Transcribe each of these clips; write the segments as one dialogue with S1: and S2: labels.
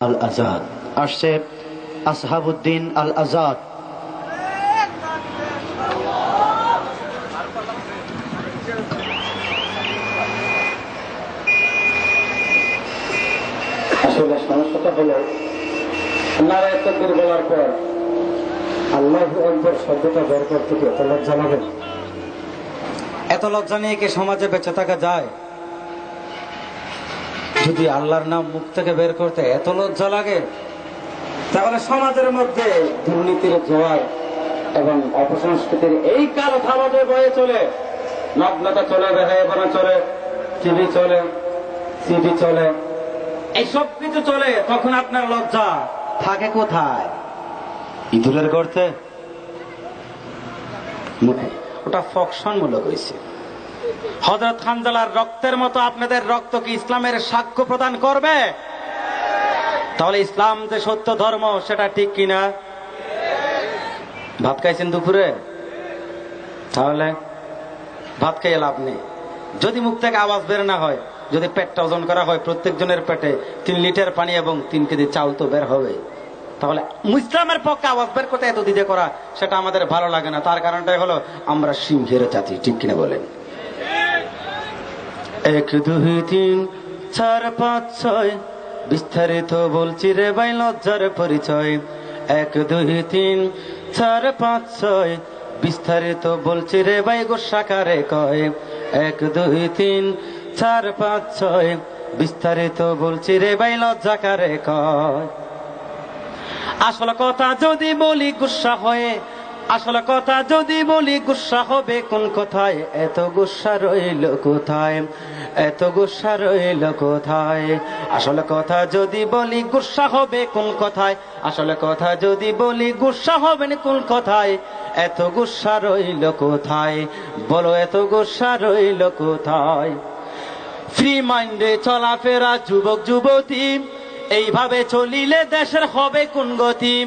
S1: আল আজাদ আসছে আসহাবুদ্দিন আল আজাদ
S2: আসলে সমস্যাটা হলো নারায় তকবির বলার পর আল্লাহ একবার শব্দটা বের করতে এত লজ্জা লাগে।
S1: এত লজ্জা নিয়ে কি সমাজে বেঁচে থাকা যায়? যদি আল্লাহর নাম মুখ থেকে বের করতে এত লজ্জা লাগে
S2: তাহলে সমাজের মধ্যে দুর্নীতির জোয়ার এবং অপসংস্কৃতির এই কালো থামাতে বয়ে চলে। নগ্নতা চলে বেহায়াপনা চলে টিভি চলে সিডি চলে এই সব কিছু চলে তখন আপনার লজ্জা
S1: থাকে কোথায়? ইঁদুরের গর্তে?
S2: ওটা ফকশন মূলক হয়েছে। হজরত খানজালার রক্তের মতো আপনাদের রক্ত কি ইসলামের সাক্ষ্য প্রদান করবে? তাহলে ইসলাম যে সত্য ধর্ম, সেটা ঠিক কিনা? ভাত খাইছেন দুপুরে? তাহলে ভাত খাইয়ে লাভ নেই। যদি মুখ থেকে আওয়াজ বের না হয়, যদি পেটটা ওজন করা হয় প্রত্যেক জনের পেটে তিন লিটার পানি এবং তিন কেজি চাউল তো বের হবে। তাহলে ইসলামের পক্ষে আওয়াজ বের করতে এত দিতে করা, সেটা আমাদের ভালো লাগে না। তার কারণটাই হলো আমরা সিংহের জাতি, ঠিক কিনা বলেন? এক, দুই, তিন, চার, পাঁচ, ছয়। বিস্তারিত বলছি রে ভাই, লজ্জার পরিচয়। এক, দুই, তিন, চার, পাঁচ, ছয়। বিস্তারিত বলছি রে ভাই গোসাকারে কয়। এক, দুই, তিন, চার, পাঁচ, ছয়। বিস্তারিত বলছি রে ভাই, লজ্জাকারে কয়। আসল কথা যদি বলি, গুসা হয়ে আসল কথা যদি বলি, গুসা হবে কোন কথায়? এত গুসা রইল কোথায়? এত গুসা রইল কোথায়? আসল কথা যদি বলি, গুসা হবে কোন কথায়? আসল কথা যদি বলি, গুসা হবে কোন কথায়? এত গুসা রইল কোথায়? বলো, এত গুসা রইল কোথায়? ফ্রি মাইন্ডে চলাফেরা, যুবক, যুবতী, এইভাবে চলিলে দেশের হবে কোন গতি?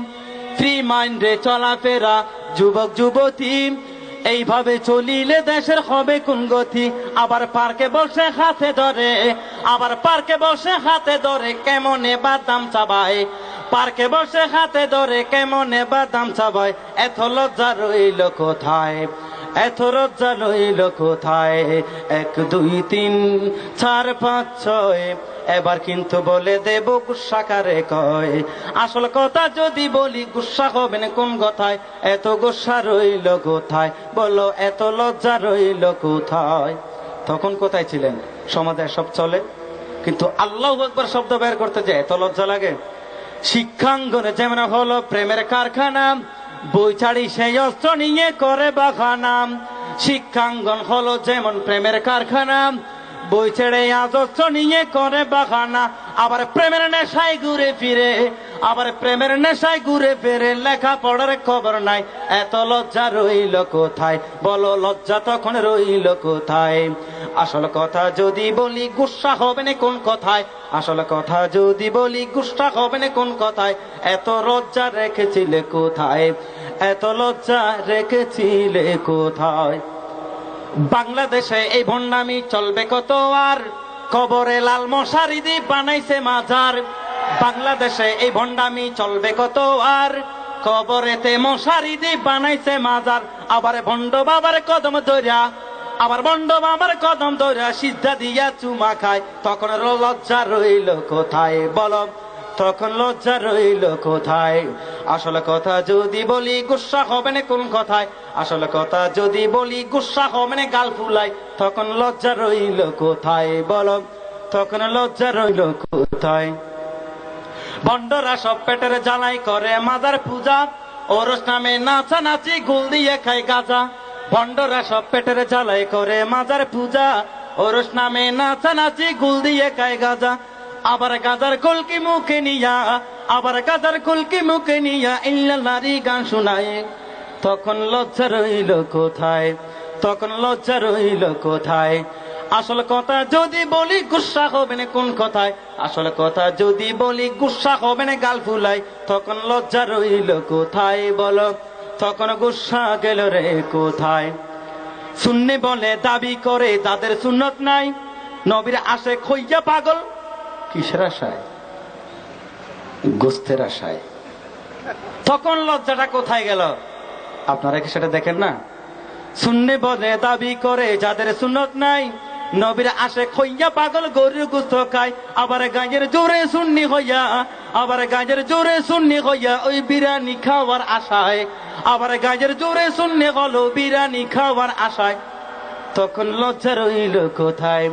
S2: ফ্রি মাইন্ডে চলাফেরা, যুবক, যুবতী। এইভাবে চলিলে দেশের হবে কোন গতি? আবার পার্কে বসে হাতে ধরে, আবার পার্কে বসে হাতে ধরে কেমনে বাদাম চাবায়? পার্কে বসে হাতে ধরে কেমনে বাদাম চাবায়? এত লজ্জা রইল কোথায়? এত লজ্জা রইল কোথায়? এক, দুই, তিন, চার, পাঁচ, ছয়। এবার কিন্তু বলে দেব গুসাকারে কয়? আসল কথা যদি বলি গুসা হবে না কোন কথায়? এত গুসা রইল কোথায়? বলো এত লজ্জা রইল কোথায়? তখন কোথায় ছিলেন? সমাজে সব চলে। কিন্তু আল্লাহ একবার শব্দ বের করতে যায় এত লজ্জা লাগে? শিক্ষাঙ্গনে যেমন হলো প্রেমের কারখানা বই ছাড়ি সেই অস্ত্র নিয়ে করে বাখানাম শিক্ষাঙ্গন হলো যেমন প্রেমের কারখানা বই ছেড়ে আজ নিয়ে করে বাখানা আবার প্রেমের নেশায় ঘুরে ফিরে, আবার প্রেমের নেশায় ঘুরে ফিরে। লেখা পড়ার খবর নাই, এত লজ্জা রইল কোথায়? বলো লজ্জা তখন রইল কোথায়? আসল কথা যদি বলি, গুসা হবে না কোন কথায়? আসল কথা যদি বলি, গুসা হবে না কোন কথায়? এত লজ্জা রেখেছিলে কোথায়? এত লজ্জা রেখেছিলে কোথায়? বাংলাদেশে এই ভণ্ডামি চলবে কত আর? কবরে লাল মশারি দিয়ে বানাইছে মাজার। বাংলাদেশে এই ভণ্ডামি চলবে কত আর? কবরেতে মশারি দিয়ে বানাইছে মাজার। আবার ভণ্ড বাবার কদম ধরিয়া আবার বন্ড আমার কদম ধরিয়া সিদ্ধা দিয়া চুমা খায়। তখন লজ্জা রইল কোথায়? বলো, তখন লজ্জা রইল কোথায়? আসলে কথা যদি বলি, গুসা হবে না কোন কথায়? আসলে কথা যদি বলি, গুসা হবে না গাল ফুলাই তখন লজ্জা রইল কোথায়? বলো, তখন লজ্জা রইল কোথায়? বন্ডরা সব পেটের জ্বালাই করে মাদার পূজা। ওরস নামে নাচা নাচি গুল দিয়ে খায় গাজা। ভণ্ডরা সব পেটের জ্বালাই করে মাজার পূজা। ওরস নামে নাচা নাচি গুল দিয়ে খায় গাজা। আবার গাজার কলকি মুখে নিয়া, আবার গাজার কলকি মুখে নিয়া নারী গান শোনায়। তখন লজ্জা রইল কোথায়? তখন লজ্জা রইল কোথায়? আসল কথা যদি বলি গুসা হবে না কোন কথায়? আসল কথা যদি বলি গুসা হবে না গাল ফুলাই তখন লজ্জা রইল কোথায় বলো? তখন গুসা গেল রে কোথায়? শূন্য বলে দাবি করে, তাদের সুন্নত নাই। নবীর আসে খইয়া পাগল। কিসের আশায়? গোস্তের আশায়। তখন লজ্জাটা কোথায় গেল? আপনারা কি সেটা দেখেন না? শূন্য বলে দাবি করে, যাদের সুন্নত নাই, নবীর আসে খইয়া পাগল, গরুর গুস্ত খায়। আবার গাঁজের জোরে সুন্নি হইয়া, আবার গাঁজের জোরে সুন্নি হইয়া ওই বিরিয়ানি খাওয়ার আশায় আবার গাঁজের জোরে সুন্নি হলো বিরিয়ানি খাওয়ার আশায়। তখন লজ্জা রইল কোথায়?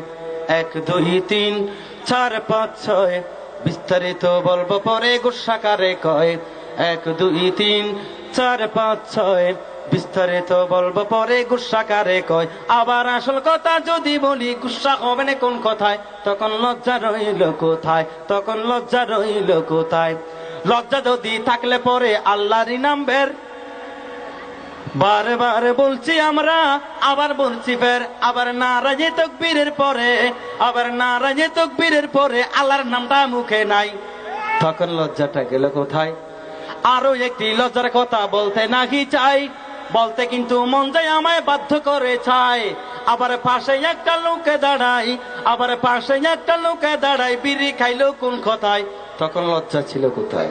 S2: এক, দুই, তিন, চার, পাঁচ, ছয়। বিস্তারিত বলব পরে গুসাকারে কয়। এক, দুই, তিন, চার, পাঁচ, ছয়। বিস্তারিত বলব পরে গুসাকারে কয়। আবার আসল কথা যদি বলি, গুসা হবে না কোন কথায়? তখন লজ্জা রইল কোথায়? তখন লজ্জা রইল কোথায়? লজ্জা যদি থাকলে পরে আল্লাহরই নাম বের। বারে বারে বলছি আমরা, আবার বলছি ফের, আবার নারাজে তকবীরের পরে, আবার নারাজে তকবীরের পরে, আল্লাহর নামটা মুখে নাই। তখন লজ্জাটা গেল কোথায়? আরও একটি লজ্জার কথা বলতে নাকি চাই, বলতে কিন্তু মন যায় আমায় বাধ্য করে চাই আবার পাশে একটা লোকে দাঁড়াই, আবার পাশে একটা লোকে দাঁড়াই, বিড়ি খাইলো কোন কথায়? তখন লজ্জা ছিল কোথায়?